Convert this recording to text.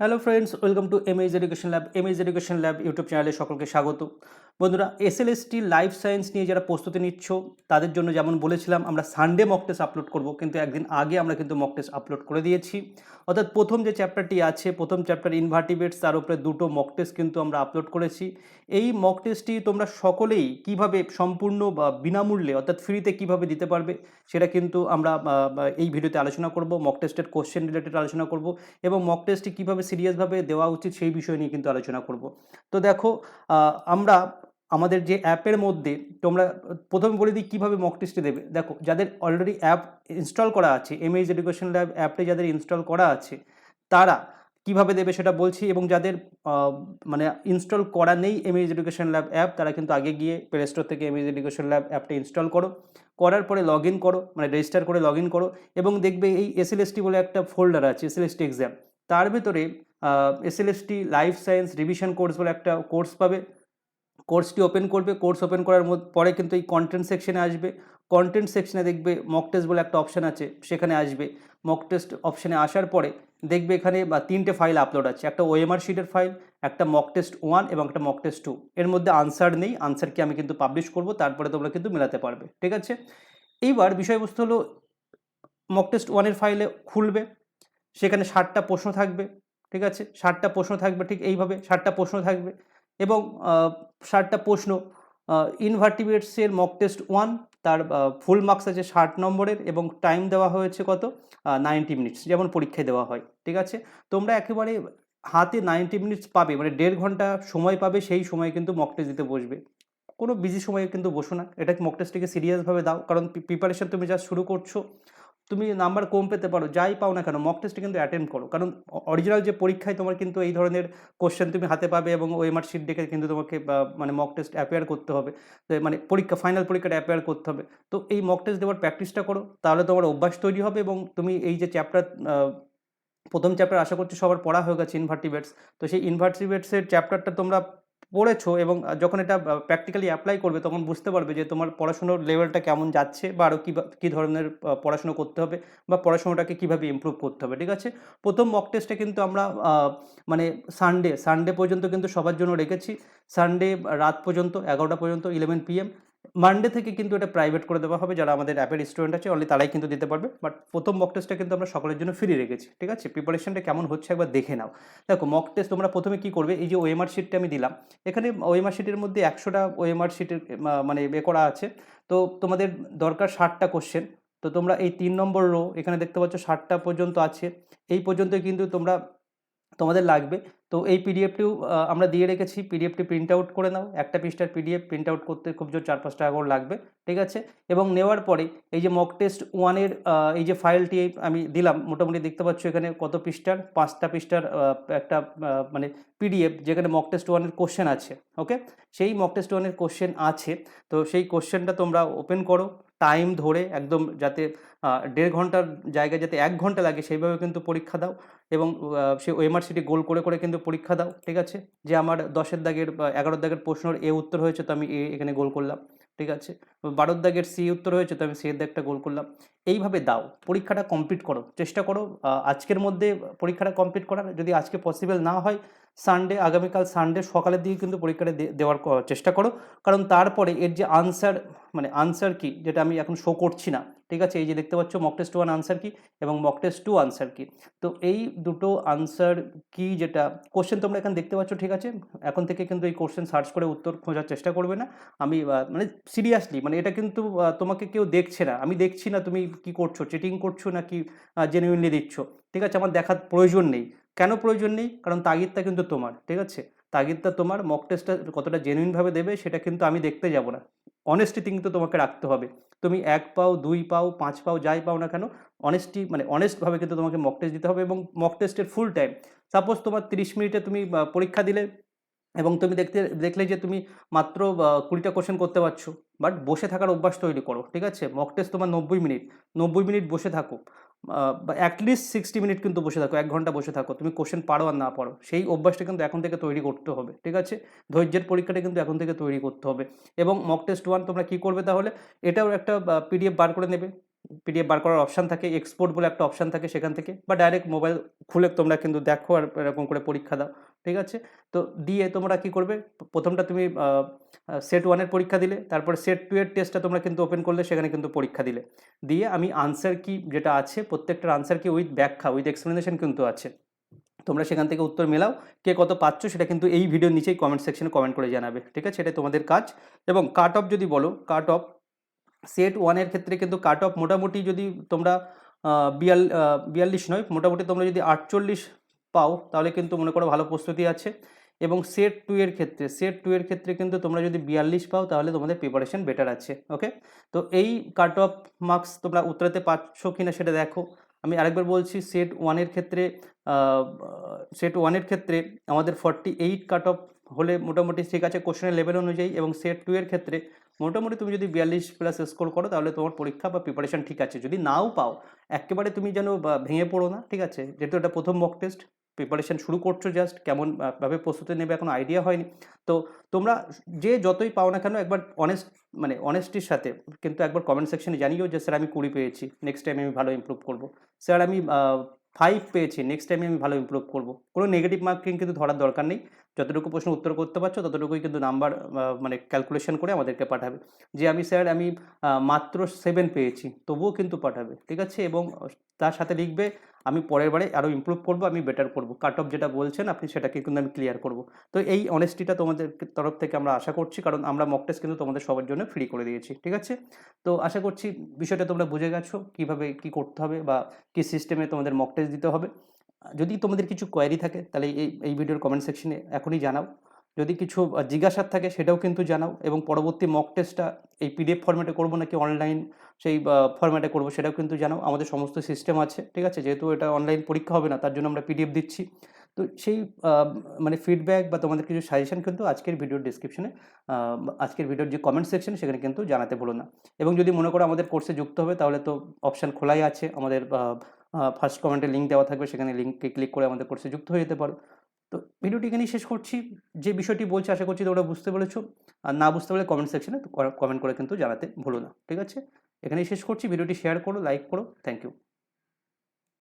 Hello friends welcome to MH education lab MH education lab YouTube চ্যানেলে সকলকে স্বাগত। বন্ধুরা এসএলএসটি লাইফ সায়েন্স নিয়ে যারা প্রস্তুতি নিচ্ছ, তাদের জন্য যেমন বলেছিলাম, আমরা সানডে মক টেস্ট আপলোড করব, কিন্তু একদিন আগে আমরা কিন্তু মক টেস্ট আপলোড করে দিয়েছি। অর্থাৎ প্রথম যে চ্যাপ্টারটি আছে, প্রথম চ্যাপ্টার ইনভার্টিবেটস তার উপরে দুটো মক টেস্ট কিন্তু আমরা আপলোড করেছি। এই মক টেস্টটি তোমরা সকলেই কীভাবে সম্পূর্ণ বা বিনামূল্যে, অর্থাৎ ফ্রিতে কীভাবে দিতে পারবে, সেটা কিন্তু আমরা এই ভিডিওতে আলোচনা করব মক টেস্টের কোশ্চেন রিলেটেড আলোচনা করব এবং মক টেস্টটি কীভাবে সিরিয়াসভাবে দেওয়া উচিত সেই বিষয় নিয়ে কিন্তু আলোচনা করব। তো দেখো আমরা আমাদের যে অ্যাপের মধ্যে তোমরা প্রথমে বলে দিই কীভাবে মক টেস্টে দেবে। দেখো, যাদের অলরেডি অ্যাপ ইনস্টল করা আছে এমএইচ এডুকেশন ল্যাব অ্যাপটি যাদের ইনস্টল করা আছে, তারা কীভাবে দেবে সেটা বলছি এবং যাদের মানে ইনস্টল করা নেই এমএইচ এডুকেশন ল্যাব অ্যাপ তারা কিন্তু আগে গিয়ে প্লে স্টোর থেকে এমএইচ এডুকেশন ল্যাব অ্যাপটা ইনস্টল করো। করার পরে লগ ইন করো মানে রেজিস্টার করে লগ ইন করো এবং দেখবে এই এসএলএসটি বলে একটা ফোল্ডার আছে এসএলএসটি এক্সাম তার ভিতরে SLST life science revision course বলে একটা কোর্স পাবে। কোর্সটি ওপেন করবে। কোর্স ওপেন করার পরে কিন্তু এই কন্টেন্ট সেকশনে আসবে। কন্টেন্ট সেকশনে দেখবে মক টেস্ট বলে একটা অপশান আছে, সেখানে আসবে। মক টেস্ট অপশানে আসার পরে দেখবে এখানে বা তিনটে ফাইল আপলোড আছে। একটা ওএমআর শিটের ফাইল একটা মক টেস্ট ওয়ান এবং একটা মক টেস্ট টু এর মধ্যে আনসার নেই। আনসারকে আমি কিন্তু পাবলিশ করব, তারপরে তোমরা কিন্তু মেলাতে পারবে। ঠিক আছে? এইবার বিষয়বস্তু হলো মক টেস্ট ওয়ানের ফাইলে খুলবে। সেখানে ষাটটা প্রশ্ন থাকবে, ঠিক আছে? ষাটটা প্রশ্ন থাকবে ঠিক এইভাবে, ষাটটা প্রশ্ন থাকবে এবং ষাটটা প্রশ্ন ইনভার্টিবেটসের মক টেস্ট ওয়ান তার ফুল মার্কস আছে ষাট নম্বরের এবং টাইম দেওয়া হয়েছে কত? নাইনটি মিনিটস যেমন পরীক্ষায় দেওয়া হয়, ঠিক আছে? তোমরা একেবারে হাতে নাইনটি মিনিটস পাবে মানে দেড় ঘণ্টা সময় পাবে, সেই সময় কিন্তু মক টেস্ট দিতে বসবে। কোনো বিজি সময়ে কিন্তু বসো না, এটা মক টেস্টটিকে সিরিয়াসভাবে দাও, কারণ প্রিপারেশন তুমি যা শুরু করছ তুমি নাম্বার কম পেতে পারো, যাই পাও না কেন মক টেস্টে কিন্তু অ্যাটেন্ড করো। কারণ অরিজিনাল যে পরীক্ষায় তোমার কিন্তু এই ধরনের কোশ্চেন তুমি হাতে পাবে এবং ওএমআর শিট ডেকে কিন্তু তোমাকে মানে মক টেস্ট অ্যাপেয়ার করতে হবে। মানে পরীক্ষা ফাইনাল পরীক্ষাটা অ্যাপেয়ার করতে হবে। তো এই মক টেস্ট দেওয়ার প্র্যাকটিসটা করো, তাহলে তোমার অভ্যাস তৈরি হবে এবং তুমি এই যে চ্যাপ্টার প্রথম চ্যাপ্টার আশা করছি সবার পড়া হয়ে গেছে ইনভার্টিবেটস তো সেই ইনভার্টিভেটসের চ্যাপ্টারটা তোমরা পড়েছো এবং যখন এটা প্র্যাকটিক্যালি অ্যাপ্লাই করবে, তখন বুঝতে পারবে যে তোমার পড়াশুনোর লেভেলটা কেমন যাচ্ছে বা আরও কী কী ধরনের পড়াশুনো করতে হবে বা পড়াশুনোটাকে কীভাবে ইম্প্রুভ করতে হবে, ঠিক আছে? প্রথম মক টেস্টে কিন্তু আমরা মানে সানডে সানডে পর্যন্ত কিন্তু সবার জন্য রেখেছি। সানডে রাত পর্যন্ত, এগারোটা পর্যন্ত ইলেভেন পিএম মানডে থেকে কিন্তু এটা প্রাইভেট করে দেওয়া হবে। যারা আমাদের অ্যাপের স্টুডেন্ট আছে অনলি তারাই কিন্তু দিতে পারবে। বাট প্রথম মক টেস্টটা কিন্তু আমরা সকলের জন্য ফ্রি রেখেছি, ঠিক আছে? প্রিপারেশনটা কেমন হচ্ছে একবার দেখে নাও। দেখো মক টেস্ট তোমরা প্রথমে কি করবে? এই যে ওএমআর শিটটা আমি দিলাম। এখানে ওএমআর শিটের মধ্যে একশোটা ওএমআর শিটের মানে এ করা আছে। তো তোমাদের দরকার ষাটটা কোশ্চেন তো তোমরা এই তিন নম্বর রো এখানে দেখতে পাচ্ছ ষাটটা পর্যন্ত আছে। এই পর্যন্ত কিন্তু তোমরা, তোমাদের লাগবে। তো এই পিডিএফটিও আমরা দিয়ে রেখেছি। পিডিএফটি প্রিন্ট আউট করে নাও। একটা পৃষ্ঠার পিডিএফ প্রিন্ট আউট করতে খুব জোর চার পাঁচ টাকা করে লাগবে, ঠিক আছে? এবং নেওয়ার পরে এই যে মক টেস্ট ওয়ানের এই যে ফাইলটি আমি দিলাম, মোটামুটি দেখতে পাচ্ছ এখানে কত পৃষ্ঠার? পাঁচটা পৃষ্ঠার একটা মানে পিডিএফ যেখানে মক টেস্ট ওয়ানের কোশ্চেন আছে ওকে সেই মক টেস্ট ওয়ানের কোশ্চেন আছে। তো সেই কোশ্চেনটা তোমরা ওপেন করো। টাইম ধরে একদম যাতে দেড় ঘণ্টার জায়গায় যাতে এক ঘণ্টা লাগে, সেইভাবে কিন্তু পরীক্ষা দাও। এবং সে ওএমআর সিটি গোল করে করে কিন্তু পরীক্ষা দাও, ঠিক আছে? যে আমার দশের দাগের বা এগারোর দাগের প্রশ্নের এ উত্তর হয়েছে, তো আমি এ, এখানে গোল করলাম, ঠিক আছে? বারোর দাগের সি উত্তর হয়েছে, তো আমি সি এর দাগটা গোল করলাম। এইভাবে দাও, পরীক্ষাটা কমপ্লিট করো, চেষ্টা করো আজকের মধ্যে পরীক্ষাটা কমপ্লিট করার, যদি আজকে পসিবল না হয় সানডে আগামীকাল সানডে সকালের দিকে কিন্তু পরীক্ষাটা দেওয়ার চেষ্টা করো। কারণ তারপরে এর যে আনসার মানে আনসার কি, যেটা আমি এখন শো করছি না, ঠিক আছে? এই যে দেখতে পাচ্ছ মক টেস্ট ওয়ান আনসার কি এবং মক টেস্ট টু আনসার কি। তো এই দুটো আনসার কি যেটা কোশ্চেন তোমরা এখানে দেখতে পাচ্ছ, ঠিক আছে? এখন থেকে কিন্তু এই কোশ্চেন সার্চ করে উত্তর খোঁজার চেষ্টা করবে না। আমি মানে সিরিয়াসলি মানে এটা কিন্তু তোমাকে কেউ দেখছে না। আমি দেখছি না তুমি কি করছ চিটিং করছ নাকি জেনুইনলি দিচ্ছ, ঠিক আছে? আমার দেখার প্রয়োজন নেই। কেন প্রয়োজন নেই? কারণ তাগিদটা কিন্তু তোমার, ঠিক আছে? তাগিদটা তোমার মক টেস্টটা কতটা জেনুইনভাবে দেবে সেটা কিন্তু আমি দেখতে যাব না। অনেস্টি কিন্তু তোমাকে রাখতে হবে। তুমি এক পাও, দুই পাও, পাঁচ পাও, যাই পাও না কেন অনেস্টি মানে অনেস্টভাবে কিন্তু তোমাকে মক টেস্ট দিতে হবে এবং মক টেস্টের ফুল টাইম সাপোজ তোমার তিরিশ মিনিটে তুমি পরীক্ষা দিলে এবং তুমি দেখতে, দেখলে যে তুমি মাত্র কুড়িটা কোশ্চেন করতে পারছ। বাট বসে থাকার অভ্যাস তৈরি করো, ঠিক আছে? মক টেস্ট তোমার নব্বই মিনিট। নব্বই মিনিট বসে থাকো। অ্যাটলিস্ট সিক্সটি মিনিট কিন্তু বসে থাকো, এক ঘণ্টা বসে থাকো। তুমি কোশ্চেন পারো আর না পারো। সেই অভ্যাসটা কিন্তু এখন থেকে তৈরি করতে হবে, ঠিক আছে? ধৈর্যের পরীক্ষাটা কিন্তু এখন থেকে তৈরি করতে হবে। এবং মক টেস্ট ওয়ান তোমরা কী করবে তাহলে? এটাও একটা পিডিএফ বার করে নেবে। পিডিএফ বার করার অপশান থাকে এক্সপোর্ট বলে একটা অপশান থাকে সেখান থেকে, বা ডাইরেক্ট মোবাইল খুলে তোমরা কিন্তু দেখো আর এরকম করে পরীক্ষা দাও, ঠিক আছে? তো দিয়ে তোমরা কি করবে? প্রথমটা তুমি সেট ওয়ানের পরীক্ষা দিলে, তারপরে সেট টু এর টেস্টটা তোমরা কিন্তু ওপেন করলে, সেখানে কিন্তু পরীক্ষা দিলে। দিয়ে আমি আনসার কি যেটা আছে, প্রত্যেকটার আনসার কি উইথ ব্যাখ্যা উইথ এক্সপ্লেনেশন কিন্তু আছে। তোমরা সেখান থেকে উত্তর মেলাও, কে কত পাচ্ছ সেটা কিন্তু এই ভিডিওর নিচেই কমেন্ট সেকশনে কমেন্ট করে জানাবে, ঠিক আছে? এটা তোমাদের কাজ। এবং কাট অফ যদি বলো কাট অফ সেট ওয়ানের ক্ষেত্রে কিন্তু কাট অফ মোটামুটি যদি তোমরা বিয়াল বিয়াল্লিশ নয়, মোটামুটি তোমরা যদি আটচল্লিশ পাও, তাহলে কিন্তু মনে করো ভালো প্রস্তুতি আছে। এবং সেট টু এর ক্ষেত্রে সেট টু এর ক্ষেত্রে কিন্তু তোমরা যদি বিয়াল্লিশ পাও, তাহলে তোমাদের প্রিপারেশন বেটার আছে ওকে তো এই কাট অফ মার্কস তোমরা উত্তরাতে পাচ্ছ কি না সেটা দেখো। আমি আরেকবার বলছি সেট ওয়ানের ক্ষেত্রে সেট ওয়ানের ক্ষেত্রে আমাদের ফর্টি এইট কাট অফ হলে মোটামুটি ঠিক আছে কোশ্চেনের লেভেল অনুযায়ী। এবং সেট টু এর ক্ষেত্রে মোটামুটি তুমি যদি বিয়াল্লিশ প্লাস স্কোর করো, তাহলে তোমার পরীক্ষা বা প্রিপারেশন ঠিক আছে। যদি নাও পাও, একেবারে তুমি যেন ভেঙে পড়ো না, ঠিক আছে? যেহেতু এটা প্রথম মক টেস্ট প্রিপারেশান শুরু করছ জাস্ট কেমন ভাবে প্রস্তুতি নেবে এখন আইডিয়া হয়নি। তো তোমরা যে যতই পাও না কেন, একবার অনেস্ট মানে অনেস্টির সাথে, কিন্তু একবার কমেন্ট সেকশনে জানিও যে, স্যার, আমি কুড়ি পেয়েছি নেক্সট টাইম আমি ভালো ইমপ্রুভ করব। স্যার, আমি ফাইভ পেয়েছি নেক্সট টাইমে আমি ভালো ইমপ্রুভ করব। কোনো নেগেটিভ মার্কিং কিন্তু ধরার দরকার নেই। যতটুকু প্রশ্ন উত্তর করতে পারছ, ততটুকুই কিন্তু নাম্বার মানে ক্যালকুলেশন করে আমাদেরকে পাঠাবে। যে আমি স্যার আমি মাত্র সেভেন পেয়েছি, তবুও কিন্তু পাঠাবে, ঠিক আছে? এবং তার সাথে লিখবে, আমি পরের বারে আরও ইমপ্রুভ করব, আমি বেটার করব। কাট অফ যেটা বলছেন, আপনি সেটাকে কিন্তু আমি ক্লিয়ার করব। তো এই অনেস্টিটা তোমাদের তরফ থেকে আমরা আশা করছি, কারণ আমরা মক টেস্ট কিন্তু তোমাদের সবার জন্য ফ্রি করে দিয়েছি, ঠিক আছে? তো আশা করছি বিষয়টা তোমরা বুঝে গেছো, কীভাবে কি করতে হবে বা কী সিস্টেমে তোমাদের মক টেস্ট দিতে হবে। যদি তোমাদের কিছু কোয়ারি থাকে তাহলে এই এই ভিডিওর কমেন্ট সেকশনে এখনই জানাও। যদি কিছু আহ, জিজ্ঞাসার থাকে সেটাও কিন্তু জানাও এবং পরবর্তী মক টেস্টটা এই পিডিএফ ফর্ম্যাটে করব নাকি অনলাইন সেই ফর্ম্যাটে করব সেটাও কিন্তু জানাও। আমাদের সমস্ত সিস্টেম আছে ঠিক আছে? যেহেতু এটা অনলাইন পরীক্ষা হবে না তার জন্য আমরা পিডিএফ দিচ্ছি। তো সেই মানে ফিডব্যাক বা তোমাদের কিছু সাজেশন কিন্তু আজকের ভিডিওর ডিসক্রিপশনে আজকের ভিডিওর যে কমেন্ট সেকশন সেখানে কিন্তু জানাতে ভুলো না। এবং যদি মনে করো আমাদের কোর্সে যুক্ত হবে তাহলে তো অপশান খোলাই আছে। আমাদের ফার্স্ট কমেন্টে লিঙ্ক দেওয়া থাকবে, সেখানে লিঙ্কে ক্লিক করে আমাদের কোর্সে যুক্ত হয়ে যেতে পারো। তো ভিডিওটি এখানেই শেষ করছি। যে বিষয়টি বলছে, আশা করছি তোমরা বুঝতে পেরেছ। আর না বুঝতে পারলে কমেন্ট সেকশনে কমেন্ট করে কিন্তু জানাতে ভুলো না, ঠিক আছে? এখানেই শেষ করছি। ভিডিওটি শেয়ার করো লাইক করো থ্যাংক ইউ